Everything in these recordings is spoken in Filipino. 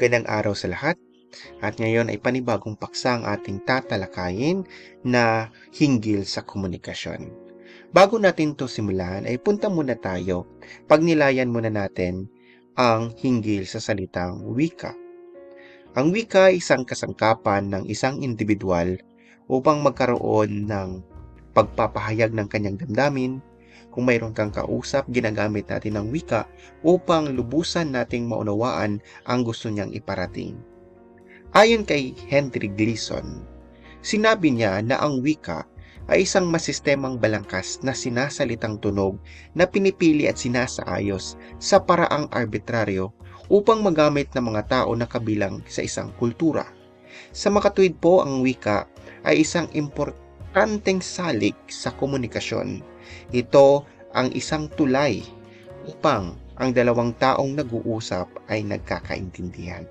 Gandang araw sa lahat. At ngayon ay panibagong paksa ang ating tatalakayin na hinggil sa komunikasyon. Bago natin to simulan ay punta muna tayo, pagnilayan muna natin ang hinggil sa salitang wika. Ang wika ay isang kasangkapan ng isang individual upang magkaroon ng pagpapahayag ng kanyang damdamin. Kung mayroon kang kausap, ginagamit natin ang wika upang lubusan nating maunawaan ang gusto niyang iparating. Ayon kay Henry Gleason, sinabi niya na ang wika ay isang masistemang balangkas na sinasalitang tunog na pinipili at sinasaayos sa paraang arbitraryo upang magamit ng mga tao na kabilang sa isang kultura. Sa makatuwid po, ang wika ay isang importanteng salik sa komunikasyon. Ito ang isang tulay upang ang dalawang taong nag-uusap ay nagkakaintindihan.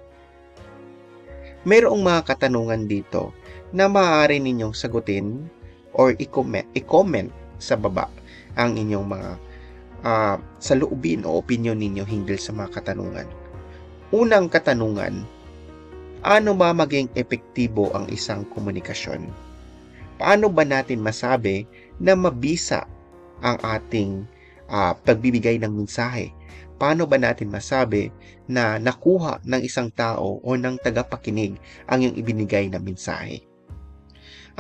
Mayroong mga katanungan dito na maaari ninyong sagutin or i-comment, sa baba ang inyong mga uh, saloobin o opinion ninyo hinggil sa mga katanungan. Unang katanungan, ano ba maging epektibo ang isang komunikasyon? Paano ba natin masabi na mabisa ang ating uh, pagbibigay ng mensahe? Paano ba natin masabi na nakuha ng isang tao o ng tagapakinig ang iyong ibinigay na mensahe?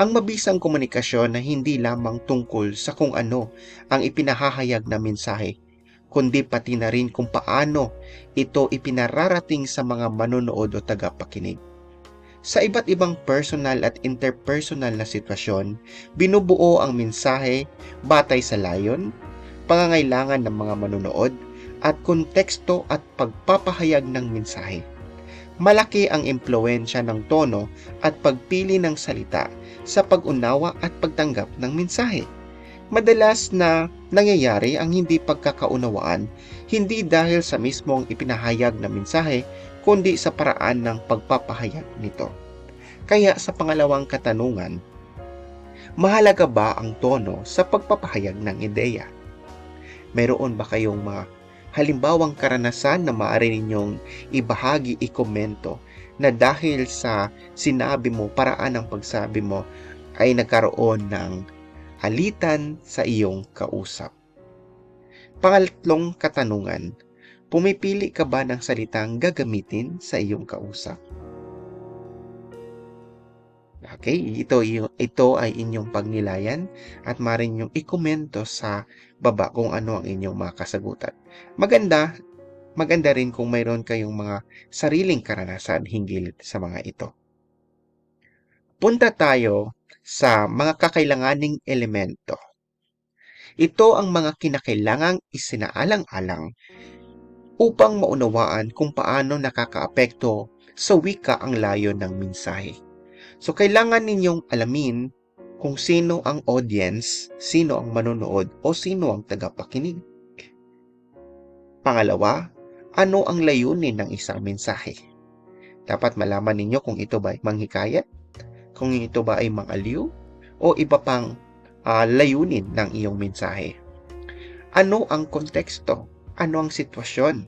Ang mabisang komunikasyon na hindi lamang tungkol sa kung ano ang ipinahahayag na mensahe, kundi pati na rin kung paano ito ipinararating sa mga manonood o tagapakinig. Sa iba't ibang personal at interpersonal na sitwasyon, binubuo ang mensahe batay sa layon, pangangailangan ng mga manonood, at konteksto at pagpapahayag ng mensahe. Malaki ang impluensya ng tono at pagpili ng salita sa pag-unawa at pagtanggap ng mensahe. Madalas na nangyayari ang hindi pagkakaunawaan hindi dahil sa mismong ipinahayag na mensahe kundi sa paraan ng pagpapahayag nito. Kaya sa pangalawang katanungan, mahalaga ba ang tono sa pagpapahayag ng ideya? Mayroon ba kayong mga halimbawang karanasan na maaari ninyong ibahagi, ikomento na dahil sa sinabi mo, paraan ng pagsabi mo, ay nagkaroon ng alitan sa iyong kausap. Pangatlong katanungan, pumipili ka ba ng salitang gagamitin sa iyong kausap? Okay, ito, ito ay inyong pagnilayan at maaaring ninyong ikomento sa baba kung ano ang inyong mga kasagutan. Maganda, maganda rin kung mayroon kayong mga sariling karanasan hinggil sa mga ito. Punta tayo sa mga kakailanganing elemento. Ito ang mga kinakailangang isinaalang-alang upang maunawaan kung paano nakakaapekto sa wika ang layo ng mensahe. So, kailangan ninyong alamin kung sino ang audience, sino ang manonood, o sino ang tagapakinig. Pangalawa, ano ang layunin ng isang mensahe? Dapat malaman ninyo kung ito ba ay manghikayat, kung ito ba ay mangaliw, o iba pang uh, layunin ng iyong mensahe. Ano ang konteksto? Ano ang sitwasyon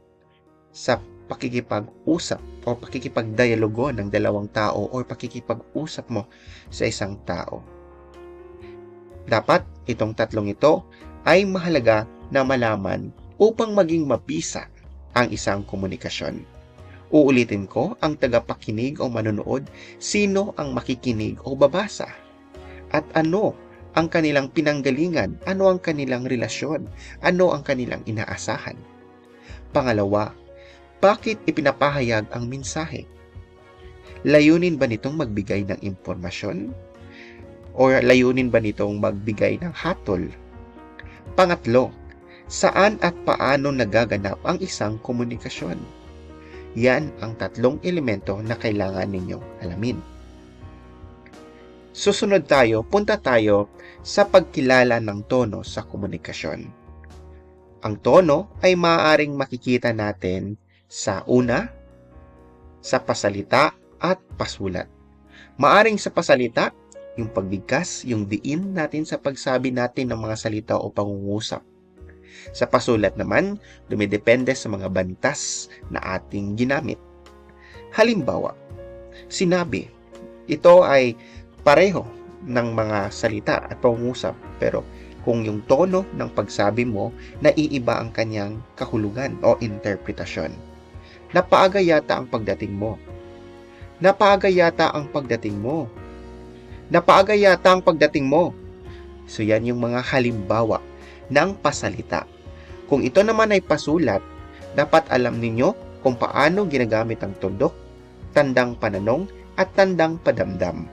sa pakikipag-usap o pakikipag-dialogo ng dalawang tao o pakikipag-usap mo sa isang tao. Dapat itong tatlong ito ay mahalaga na malaman upang maging mabisa ang isang komunikasyon. Uulitin ko, ang tagapakinig o manonood, sino ang makikinig o babasa? At ano ang kanilang pinanggalingan? Ano ang kanilang relasyon? Ano ang kanilang inaasahan? Pangalawa, bakit ipinapahayag ang mensahe? Layunin ba nitong magbigay ng impormasyon? O layunin ba nitong magbigay ng hatol? Pangatlo, saan at paano nagaganap ang isang komunikasyon? Yan ang tatlong elemento na kailangan ninyong alamin. Susunod tayo, punta tayo sa pagkilala ng tono sa komunikasyon. Ang tono ay maaaring makikita natin sa una, sa pasalita at pasulat. Maaring sa pasalita, yung pagbigkas, yung diin natin sa pagsabi natin ng mga salita o pangungusap. Sa pasulat naman, dumidepende sa mga bantas na ating ginamit. Halimbawa, sinabi, ito ay pareho ng mga salita at pangungusap pero kung yung tono ng pagsabi mo naiiba ang kanyang kahulugan o interpretasyon. Napaaga yata ang pagdating mo. Napaaga yata ang pagdating mo. Napaaga yata ang pagdating mo. So yan yung mga halimbawa ng pasalita. Kung ito naman ay pasulat, dapat alam ninyo kung paano ginagamit ang tundok, tandang pananong, at tandang padamdam.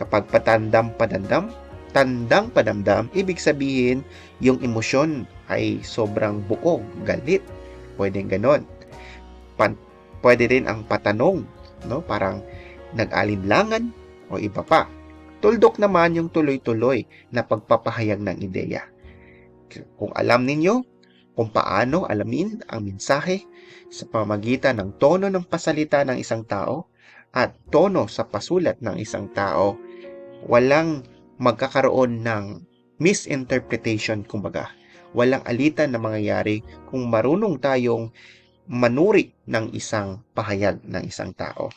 Kapag patandang padamdam, tandang padamdam, ibig sabihin yung emosyon ay sobrang buo, galit. Pwedeng ganon. Pan, pwede rin ang patanong, no? parang nag-alinlangan o iba pa. Tuldok naman yung tuloy-tuloy na pagpapahayag ng ideya. Kung alam ninyo kung paano alamin ang mensahe sa pamagitan ng tono ng pasalita ng isang tao at tono sa pasulat ng isang tao, walang magkakaroon ng misinterpretation kumbaga. Walang alitan na mangyayari kung marunong tayong manuri ng isang pahayag ng isang tao.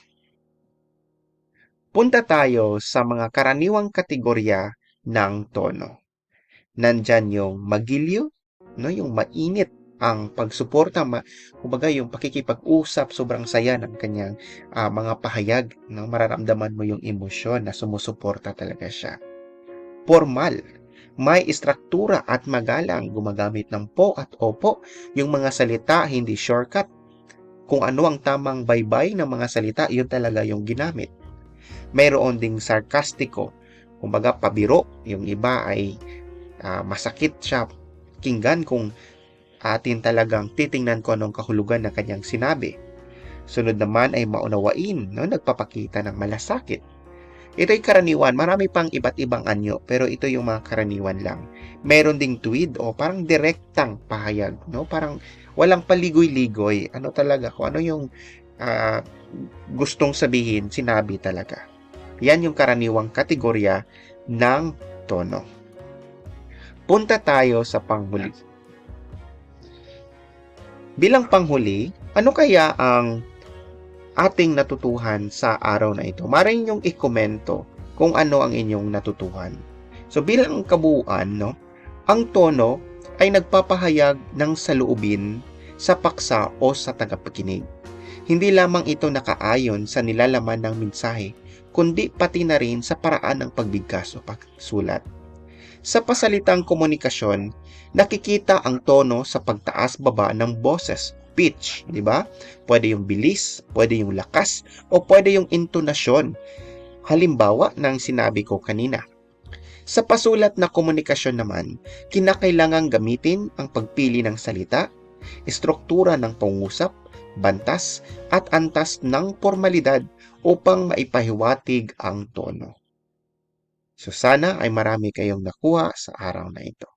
Punta tayo sa mga karaniwang kategorya ng tono. Nandyan yung magilyo, no, yung mainit ang pagsuporta, ma, kumbaga yung pakikipag-usap, sobrang saya ng kanyang uh, mga pahayag, no, mararamdaman mo yung emosyon na sumusuporta talaga siya. Formal, may istruktura at magalang, gumagamit ng po at opo, yung mga salita hindi shortcut. Kung ano ang tamang baybay ng mga salita, yun talaga yung ginamit. Mayroon ding sarkastiko, kumbaga pabiro, yung iba ay uh, masakit siya. Kinggan kung atin talagang titingnan ko anong kahulugan ng kanyang sinabi. Sunod naman ay maunawain, no? nagpapakita ng malasakit. Ito'y karaniwan, marami pang iba't ibang anyo, pero ito yung mga karaniwan lang. Meron ding tweed o parang direktang pahayag, no? Parang walang paligoy-ligoy. Ano talaga ko? Ano yung uh, gustong sabihin, sinabi talaga. Yan yung karaniwang kategorya ng tono. Punta tayo sa panghuli. Bilang panghuli, ano kaya ang ating natutuhan sa araw na ito? Maring inyong ikomento kung ano ang inyong natutuhan. So bilang kabuuan, no, ang tono ay nagpapahayag ng saluubin sa paksa o sa tagapakinig. Hindi lamang ito nakaayon sa nilalaman ng mensahe, kundi pati na rin sa paraan ng pagbigkas o pagsulat. Sa pasalitang komunikasyon, nakikita ang tono sa pagtaas-baba ng boses, pitch, di ba? Pwede yung bilis, pwede yung lakas, o pwede yung intonasyon. Halimbawa ng sinabi ko kanina. Sa pasulat na komunikasyon naman, kinakailangang gamitin ang pagpili ng salita, estruktura ng pangusap, bantas, at antas ng formalidad upang maipahiwatig ang tono. So sana ay marami kayong nakuha sa araw na ito.